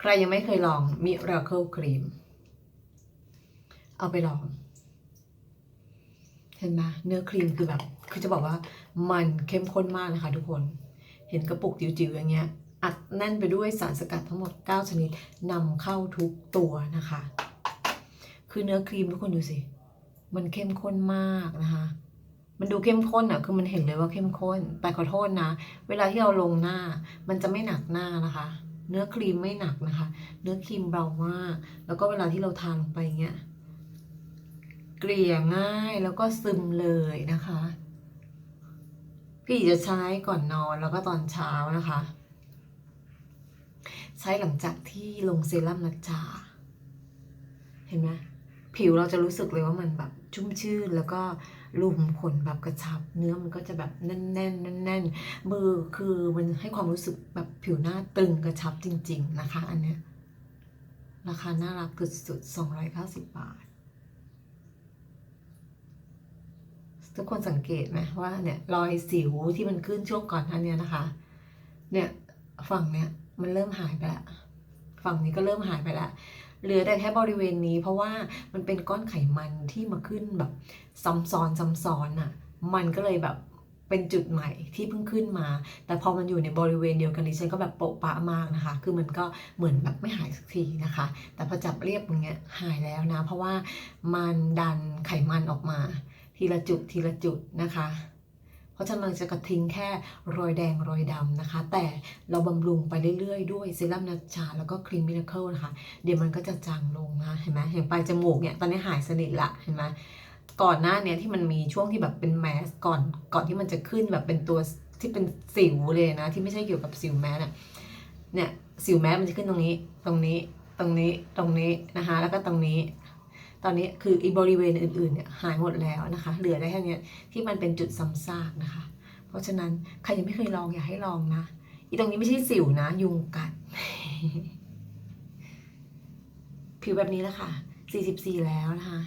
ใครยังไม่เคยลองมิราเคิลครีม เอาไปลอง เห็นไหมเนื้อครีมคือแบบ คือจะบอกว่ามันเข้มข้นมากนะคะทุกคน เห็นกระปุกจิ๋วๆอย่างเงี้ย อัดแน่นไปด้วยสารสกัดทั้งหมด 9 ชนิดนำเข้าทุกตัวนะคะ คือเนื้อครีมทุกคนดูสิ มันเข้มข้นมากนะคะ มันดูเข้มข้นอะ คือมันเห็นเลยว่าเข้มข้น แต่ขอโทษนะ เวลาที่เราลงหน้า มันจะไม่หนักหน้านะคะ เนื้อครีมไม่หนักนะคะ เนื้อครีมเบามาก แล้วก็เวลาที่เราทานลงไปอย่างเงี้ย เกลี่ยง่ายแล้วก็ซึมเลยนะคะ พี่จะใช้ก่อนนอนแล้วก็ตอนเช้านะคะ ใช้หลังจากที่ลงเซรั่มนัจจาเห็นไหม ผิวเราจะรู้สึกเลยว่ามันแบบชุ่มชื่นแล้วก็รูขุมขนแบบกระชับ เนื้อมันก็จะแบบแน่นๆแน่นๆมือคือมันให้ความรู้สึกแบบผิวหน้าตึงกระชับจริง ๆ นะคะ อันเนี้ยราคาน่ารักสุดๆ290 บาท ทุกคนสังเกตไหมว่าเนี่ยรอยสิวที่มันขึ้นช่วงก่อนหน้าเนี้ยนะคะ เนี่ยฝั่งเนี้ยมันเริ่มหายไปละฝั่งนี้ก็เริ่มหายไปละ เหลือแต่แค่บริเวณนี้เพราะว่ามันเป็นก้อนไขมันที่มาขึ้นแบบซ้ำซ้อนซ้ำซ้อนอะ มันก็เลยแบบเป็นจุดใหม่ที่เพิ่งขึ้นมา แต่พอมันอยู่ในบริเวณเดียวกันดิฉันก็แบบโปะปะมากนะคะ คือมันก็เหมือนแบบไม่หายสักทีนะคะ แต่พอจับเรียบอย่างเงี้ยหายแล้วนะ เพราะว่ามันดันไขมันออกมา ทีละจุดทีละจุดนะคะ เพราะฉะนั้นมันจะกระทิ้งแค่รอยแดงรอยดำนะคะ แต่เราบำรุงไปเรื่อยๆ ด้วยเซรั่มนัชชาแล้วก็ครีมมิราเคิลนะคะ เดี๋ยวมันก็จะจางลงนะเห็นไหมเห็นปลายจมูกเนี่ยตอนนี้หายสนิทละเห็นไหมก่อนหน้าเนี้ยที่มันมีช่วงที่แบบเป็นแมสก่อนก่อนที่มันจะขึ้นแบบเป็นตัวที่เป็นสิวเลยนะ ที่ไม่ใช่เกี่ยวกับสิวแมสอะเนี่ยสิวแมสมันจะขึ้นตรงนี้ตรงนี้ตรงนี้ตรงนี้นะคะ แล้วก็ตรงนี้ ตอนนี้คืออีบริเวณอื่นๆเนี่ยหายหมดแล้วนะคะ เหลือได้แค่เนี้ยที่มันเป็นจุดซ้ำซากนะคะ เพราะฉะนั้นใครยังไม่เคยลองอยากให้ลองนะ อีตรงนี้ไม่ใช่สิวนะ ยุงกัด ผิวแบบนี้แล้วค่ะ 44 แล้วนะคะ